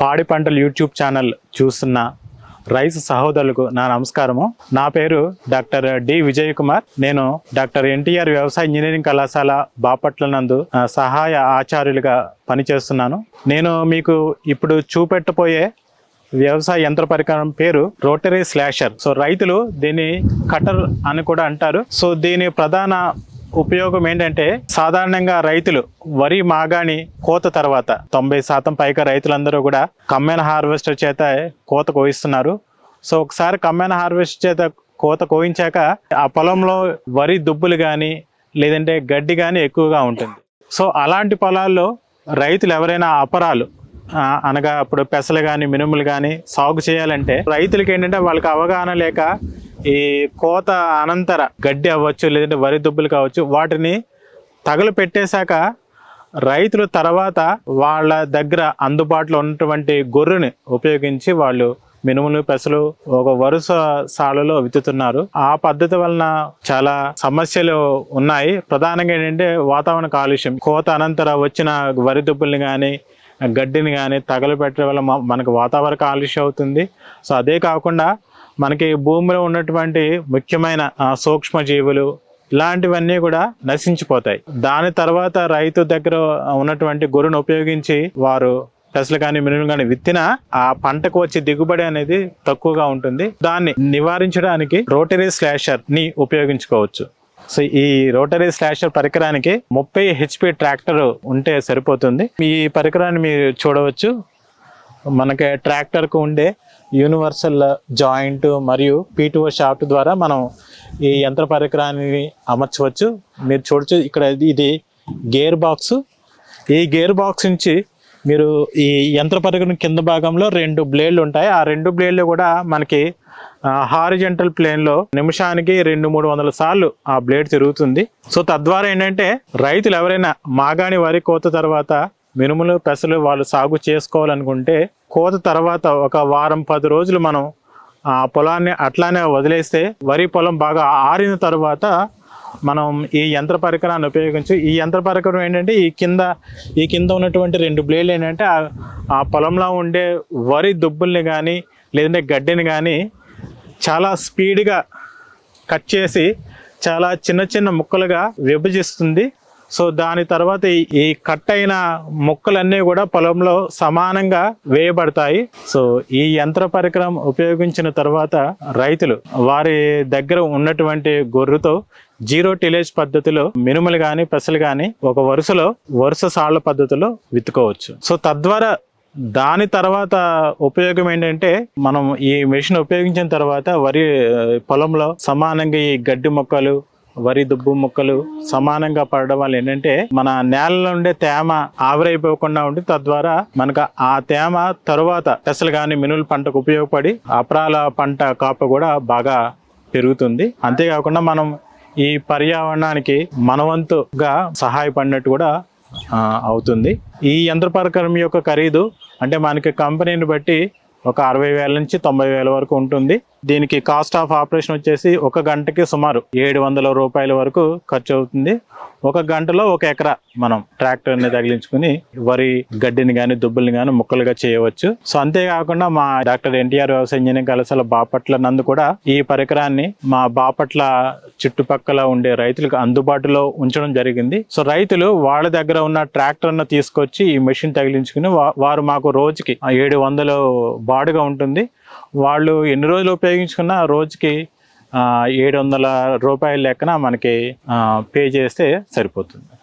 పాడి పంటలు YouTube channel చూస్తున్న రైస్ సహోదరులకు నా నమస్కారము. నా పేరు డాక్టర్ డి విజయ్ కుమార్ నేను డాక్టర్ ఎన్టీఆర్ వ్యవసాయ ఇంజనీరింగ్ కళాశాల బాపట్ల నందు సహాయ ఆచార్యులుగా పనిచేస్తున్నాను. నేను మీకు ఇప్పుడు చూపెట్టబోయే వ్యవసాయ యంత్ర పరికరం పేరు రోటరీ స్లాషర్. సో రైతులు దీన్ని కటర్ అని కూడా అంటారు. సో దీని ప్రధాన ఉపయోగం ఏంటంటే సాధారణంగా రైతులు వరి మాగాణి కోత తర్వాత తొంభై శాతం పైగా రైతులందరూ కూడా కమ్మెన హార్వెస్టర్ చేత కోత కోయిస్తున్నారు. సో ఒకసారి కమ్మెన హార్వెస్టర్ చేత కోత కోయించాక ఆ పొలంలో వరి దుబ్బులు కానీ లేదంటే గడ్డి కానీ ఎక్కువగా ఉంటుంది. సో అలాంటి పొలాల్లో రైతులు ఎవరైనా అపరాలు అనగా ఇప్పుడు పెసలు కానీ మినుములు కానీ సాగు చేయాలంటే రైతులకి ఏంటంటే వాళ్ళకి అవగాహన లేక ఈ కోత అనంతర గడ్డి అవ్వచ్చు లేదంటే వరి దుబ్బులు కావచ్చు వాటిని తగలు పెట్టేశాక రైతులు తర్వాత వాళ్ళ దగ్గర అందుబాటులో ఉన్నటువంటి గొర్రెని ఉపయోగించి వాళ్ళు మినుములు పెసలు ఒక వరుస సాలలో విత్తుతున్నారు. ఆ పద్ధతి వలన చాలా సమస్యలు ఉన్నాయి. ప్రధానంగా ఏంటంటే వాతావరణ కాలుష్యం. కోత అనంతర వచ్చిన వరి దుబ్బుల్ని కానీ గడ్డిని కానీ తగలబెట్టడం వల్ల మనకు వాతావరణ కాలుష్యం అవుతుంది. సో అదే కాకుండా మనకి భూమిలో ఉన్నటువంటి ముఖ్యమైన సూక్ష్మ సూక్ష్మజీవులు ఇలాంటివన్నీ కూడా నశించిపోతాయి. దాని తర్వాత రైతు దగ్గర ఉన్నటువంటి గొర్రెను ఉపయోగించి వారు పెసలు కానీ మినుములు కానీ విత్తిన ఆ పంటకు వచ్చే దిగుబడి అనేది తక్కువగా ఉంటుంది. దాన్ని నివారించడానికి రోటరీ స్లాషర్ని ఉపయోగించుకోవచ్చు. సో ఈ రోటరీ స్లాషర్ పరికరానికి ముప్పై హెచ్పి ట్రాక్టర్ ఉంటే సరిపోతుంది. ఈ పరికరాన్ని మీరు చూడవచ్చు. మనకి ట్రాక్టర్కు ఉండే యూనివర్సల్ జాయింట్ మరియు పీటీఓ షాఫ్ట్ ద్వారా మనం ఈ యంత్ర పరికరాన్ని అమర్చవచ్చు. మీరు చూడొచ్చు ఇక్కడ ఇది- ఇది గేర్ బాక్స్. ఈ గేర్ బాక్స్ నుంచి మీరు ఈ యంత్ర పరికరం కింద భాగంలో రెండు బ్లేడ్లు ఉంటాయి. ఆ రెండు బ్లేడ్లు కూడా మనకి హారిజెంటల్ ప్లేన్లో నిమిషానికి రెండు మూడు వందల సార్లు ఆ బ్లేడ్ తిరుగుతుంది. సో తద్వారా ఏంటంటే రైతులు ఎవరైనా మాగాణి వరి కోత తర్వాత మినుములు పెసలు వాళ్ళు సాగు చేసుకోవాలనుకుంటే కోత తర్వాత ఒక వారం పది రోజులు మనం ఆ పొలాన్ని అట్లానే వదిలేస్తే వరి పొలం బాగా ఆరిన తర్వాత మనం ఈ యంత్ర పరికరాన్ని ఉపయోగించి ఈ యంత్ర పరికరం ఏంటంటే ఈ కింద ఈ కింద ఉన్నటువంటి రెండు బ్లేడ్లు ఏంటంటే ఆ- ఆ పొలంలో ఉండే వరి దుబ్బుల్ని కానీ లేదంటే గడ్డిని కానీ చాలా స్పీడ్గా కట్ చేసి చాలా చిన్న చిన్న ముక్కలుగా విభజిస్తుంది. సో దాని తర్వాత ఈ- కట్ అయిన మొక్కలన్నీ కూడా పొలంలో సమానంగా వేయబడతాయి. సో ఈ యంత్ర పరికరం ఉపయోగించిన తర్వాత రైతులు వారి దగ్గర ఉన్నటువంటి గొర్రెతో జీరో టిలేజ్ పద్ధతిలో మినుములు కానీ పెసలు కానీ ఒక వరుసలో వరుస సాళ్ళ పద్ధతిలో విత్తుకోవచ్చు. సో తద్వారా దాని తర్వాత ఉపయోగం ఏంటంటే మనం ఈ మెషిన్ ఉపయోగించిన తర్వాత వరి పొలంలో సమానంగా ఈ గడ్డి మొక్కలు వరి దుబ్బు మొక్కలు సమానంగా పడడం వల్ల ఏంటంటే మన నేలలో ఉండే తేమ ఆవిరైపోకుండా ఉండి తద్వారా మనకు ఆ తేమ తరువాత పెసలు కానీ మినులు పంటకు ఉపయోగపడి అపరాల పంట కాపు కూడా బాగా పెరుగుతుంది. అంతేకాకుండా మనం ఈ పర్యావరణానికి మనవంతుగా సహాయపడినట్టు కూడా అవుతుంది. ఈ యంత్ర పరికరం యొక్క ఖరీదు అంటే మనకి కంపెనీని బట్టి ఒక అరవై వేల నుంచి తొంభై వేల వరకు ఉంటుంది. దీనికి కాస్ట్ ఆఫ్ ఆపరేషన్ వచ్చేసి ఒక గంటకి సుమారు ఏడు వందల రూపాయల వరకు ఖర్చు అవుతుంది. ఒక గంటలో ఒక ఎకరా మనం ట్రాక్టర్ని తగిలించుకుని వరి గడ్డిని కానీ దుబ్బుల్ని కానీ ముక్కలుగా చేయవచ్చు. సో అంతేకాకుండా మా డాక్టర్ ఎన్టీఆర్ వ్యవసాయ ఇంజనీరింగ్ కళాశాల బాపట్ల నందు కూడా ఈ పరికరాన్ని మా బాపట్ల చుట్టుపక్కల ఉండే రైతులకు అందుబాటులో ఉంచడం జరిగింది. సో రైతులు వాళ్ళ దగ్గర ఉన్న ట్రాక్టర్ను తీసుకొచ్చి ఈ మెషిన్ తగిలించుకుని వారు మాకు రోజుకి ఏడు వందలు బాడుగా ఉంటుంది. వాళ్ళు ఎన్ని రోజులు ఉపయోగించుకున్నా రోజుకి ఏడు వందల రూపాయల లెక్కన మనకి పే చేస్తే సరిపోతుంది.